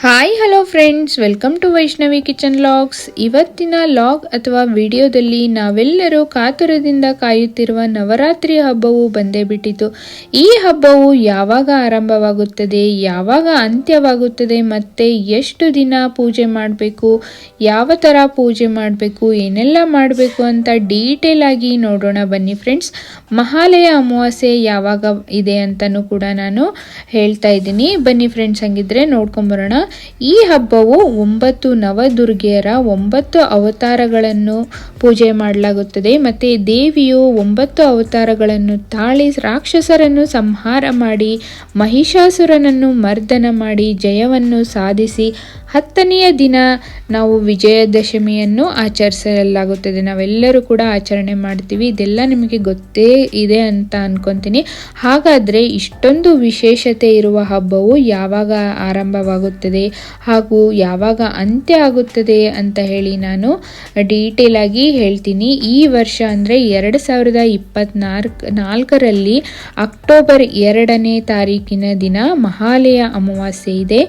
Hi hello friends welcome to Vaishnavi kitchen vlogs ಇವತ್ತಿನ vlog ಅಥವಾ ವಿಡಿಯೋದಲ್ಲಿ ನಾವೆಲ್ಲರೂ ಕಾತುರದಿಂದ ಕಾಯುತ್ತಿರುವ ನವರಾತ್ರಿ ಹಬ್ಬವು ಬಂದೇ ಬಿಟ್ಟಿತು ಈ ಹಬ್ಬವು ಯಾವಾಗ ಆರಂಭವಾಗುತ್ತದೆ ಯಾವಾಗ ಅಂತ್ಯವಾಗುತ್ತದೆ ಮತ್ತು ಎಷ್ಟು ದಿನ ಪೂಜೆ ಮಾಡಬೇಕು ಯಾವ ಥರ ಪೂಜೆ ಮಾಡಬೇಕು ಏನೆಲ್ಲ ಮಾಡಬೇಕು ಅಂತ ಡೀಟೇಲ್ ಆಗಿ ನೋಡೋಣ ಬನ್ನಿ ಫ್ರೆಂಡ್ಸ್ ಮಹಾಲಯ ಅಮಾವಾಸ್ಯೆ ಯಾವಾಗ ಇದೆ ಅಂತಲೂ ಕೂಡ ನಾನು ಹೇಳ್ತಾ ಇದ್ದೀನಿ ಬನ್ನಿ ಫ್ರೆಂಡ್ಸ್ ಹಂಗಿದ್ರೆ ನೋಡ್ಕೊಂಬರೋಣ ಈ ಹಬ್ಬವು ಒಂಬತ್ತು ನವದುರ್ಗೆಯರ ಒಂಬತ್ತು ಅವತಾರಗಳನ್ನು ಪೂಜೆ ಮಾಡಲಾಗುತ್ತದೆ. ಮತ್ತು ದೇವಿಯು ಒಂಬತ್ತು ಅವತಾರಗಳನ್ನು ತಾಳಿ ರಾಕ್ಷಸರನ್ನು ಸಂಹಾರ ಮಾಡಿ, ಮಹಿಷಾಸುರನನ್ನು ಮರ್ದನ ಮಾಡಿ ಜಯವನ್ನು ಸಾಧಿಸಿ, ಹತ್ತನೆಯ ದಿನ ನಾವು ವಿಜಯದಶಮಿಯನ್ನು ಆಚರಿಸಲಾಗುತ್ತದೆ. ನಾವೆಲ್ಲರೂ ಕೂಡ ಆಚರಣೆ ಮಾಡ್ತೀವಿ. ಇದೆಲ್ಲ ನಿಮಗೆ ಗೊತ್ತೇ ಇದೆ ಅಂತ ಅನ್ಕೊತೀನಿ. ಹಾಗಾದರೆ ಇಷ್ಟೊಂದು ವಿಶೇಷತೆ ಇರುವ ಹಬ್ಬವು ಯಾವಾಗ ಆರಂಭವಾಗುತ್ತದೆ? ಹಾಗೂ ಯಾವಾಗ ಅಂತ್ಯ ಆಗುತ್ತದೆ ಅಂತ ಹೇಳಿ ನಾನು ಡೀಟೇಲ್ ಆಗಿ ಹೇಳ್ತೀನಿ. ಈ ವರ್ಷ ಅಂದರೆ ಎರಡು ಸಾವಿರದ ಇಪ್ಪತ್ನಾಲ್ಕು, ನಾಲ್ಕರಲ್ಲಿ ಅಕ್ಟೋಬರ್ ಎರಡನೇ ತಾರೀಕಿನ ದಿನ ಮಹಾಲಯ ಅಮಾವಾಸ್ಯೆ ಇದೆ.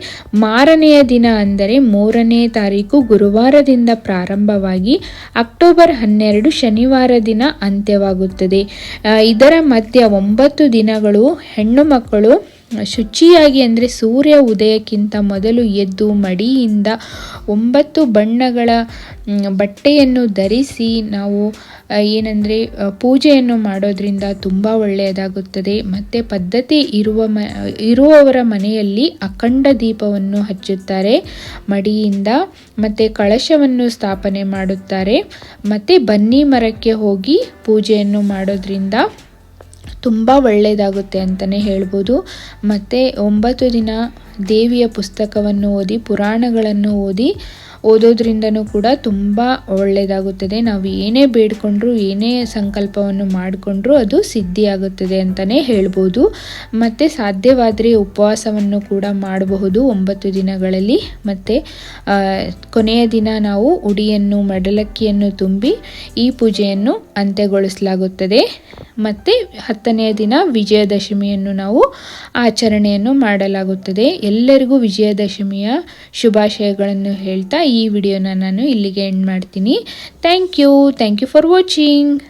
ಮಾರನೆಯ ದಿನ ಅಂದರೆ ಮೂರನೇ ತಾರೀಕು ಗುರುವಾರದಿಂದ ಪ್ರಾರಂಭವಾಗಿ ಅಕ್ಟೋಬರ್ ಹನ್ನೆರಡು ಶನಿವಾರ ದಿನ ಅಂತ್ಯವಾಗುತ್ತದೆ. ಇದರ ಮಧ್ಯ ಒಂಬತ್ತು ದಿನಗಳು ಹೆಣ್ಣು ಮಕ್ಕಳು ಶುಚಿಯಾಗಿ ಅಂದರೆ ಸೂರ್ಯ ಉದಯಕ್ಕಿಂತ ಮೊದಲು ಎದ್ದು ಮಡಿಯಿಂದ ಒಂಬತ್ತು ಬಣ್ಣಗಳ ಬಟ್ಟೆಯನ್ನು ಧರಿಸಿ ನಾವು ಏನಂದರೆ ಪೂಜೆಯನ್ನು ಮಾಡೋದ್ರಿಂದ ತುಂಬ ಒಳ್ಳೆಯದಾಗುತ್ತದೆ. ಮತ್ತು ಪದ್ಧತಿ ಇರುವ ಮ, ಇರುವವರ ಮನೆಯಲ್ಲಿ ಅಖಂಡ ದೀಪವನ್ನು ಹಚ್ಚುತ್ತಾರೆ, ಮಡಿಯಿಂದ ಮತ್ತು ಕಳಶವನ್ನು ಸ್ಥಾಪನೆ ಮಾಡುತ್ತಾರೆ, ಮತ್ತು ಬನ್ನಿ ಮರಕ್ಕೆ ಹೋಗಿ ಪೂಜೆಯನ್ನು ಮಾಡೋದ್ರಿಂದ ತುಂಬ ಒಳ್ಳೆಯದಾಗುತ್ತೆ ಅಂತಲೇ ಹೇಳ್ಬೋದು. ಮತ್ತು ಒಂಬತ್ತು ದಿನ ದೇವಿಯ ಪುಸ್ತಕವನ್ನು ಓದಿ, ಪುರಾಣಗಳನ್ನು ಓದಿ, ಓದೋದ್ರಿಂದನೂ ಕೂಡ ತುಂಬ ಒಳ್ಳೆಯದಾಗುತ್ತದೆ ನಾವು ಏನೇ ಬೇಡಿಕೊಂಡ್ರೂ, ಏನೇ ಸಂಕಲ್ಪವನ್ನು ಮಾಡಿಕೊಂಡ್ರೂ ಅದು ಸಿದ್ಧಿಯಾಗುತ್ತದೆ ಅಂತಲೇ ಹೇಳ್ಬೋದು. ಮತ್ತು ಸಾಧ್ಯವಾದರೆ ಉಪವಾಸವನ್ನು ಕೂಡ ಮಾಡಬಹುದು ಒಂಬತ್ತು ದಿನಗಳಲ್ಲಿ. ಮತ್ತು ಕೊನೆಯ ದಿನ ನಾವು ಉಡಿಯನ್ನು, ಮಡಲಕ್ಕಿಯನ್ನು ತುಂಬಿ ಈ ಪೂಜೆಯನ್ನು ಅಂತ್ಯಗೊಳಿಸಲಾಗುತ್ತದೆ. ಮತ್ತು ಹತ್ತನೆಯ ದಿನ ವಿಜಯದಶಮಿಯನ್ನು ನಾವು ಆಚರಣೆಯನ್ನು ಮಾಡಲಾಗುತ್ತದೆ. ಎಲ್ಲರಿಗೂ ವಿಜಯದಶಮಿಯ ಶುಭಾಶಯಗಳನ್ನು ಹೇಳ್ತಾ ಈ ವಿಡಿಯೋನ ನಾನು ಇಲ್ಲಿಗೆ ಎಂಡ್ ಮಾಡ್ತೀನಿ. Thank you thank you for watching